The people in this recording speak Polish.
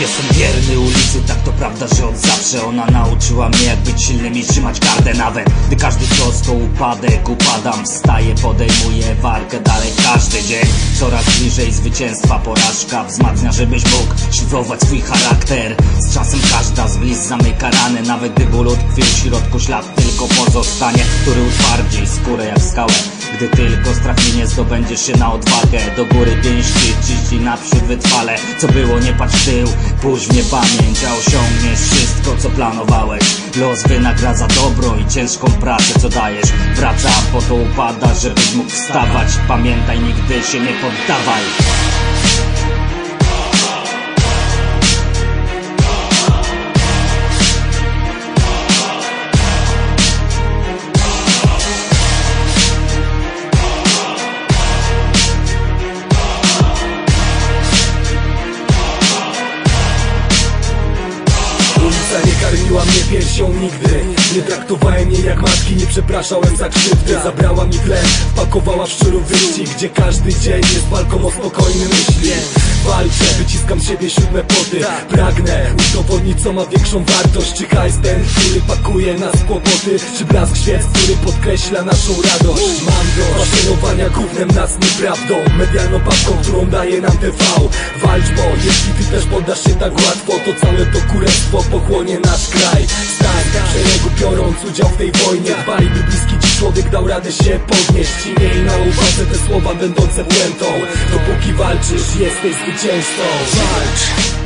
Jestem wierny ulicy, tak to prawda, że od zawsze Ona nauczyła mnie jak być silnym i trzymać gardę Nawet. Gdy każdy cios to upadek Upadam, wstaję, podejmuję walkę Dalej każdy dzień. Coraz bliżej zwycięstwa Porażka wzmacnia, żebyś mógł szifrować swój charakter. Z czasem każda z bliz zamyka rany Nawet gdy ból utkwi w środku ślad tylko pozostanie Który utwardzi skórę jak skałę gdy tylko strach nie zdobędziesz się na odwagę. Do góry pięści, ciści naprzód wytrwale Co było nie patrz w tył, pójdź w niepamięć A osiągniesz wszystko co planowałeś. Los wynagradza dobro i ciężką pracę co dajesz. Wraca po to upada, żebyś mógł wstawać. Pamiętaj nigdy się nie poddawaj Karmiła mnie piersią nigdy. Nie traktowałem jej jak matki, nie przepraszałem za krzywdę. Zabrała mi tlen, wpakowała w szczurów wyścig Gdzie każdy dzień jest walką o myśli. Walczę, wyciskam siebie siódme poty. Pragnę udowodnić co ma większą wartość. Czy hajs ten, który pakuje nas kłopoty Czy blask świec, który podkreśla naszą radość? Mam do faszerowania gównem nas nieprawdą. Medialną papką, którą daje nam TV Walcz, bo jeśli ty też poddasz się tak łatwo To całe to kurestwo pochłonie nasz kraj. Stań szeregu biorąc udział w tej wojnie. Dbaj, by bliski ci człowiek dał radę się podnieść. I miej na uwadze te słowa będące puentą. Dopóki walczysz, jesteś zwycięzcą. Walcz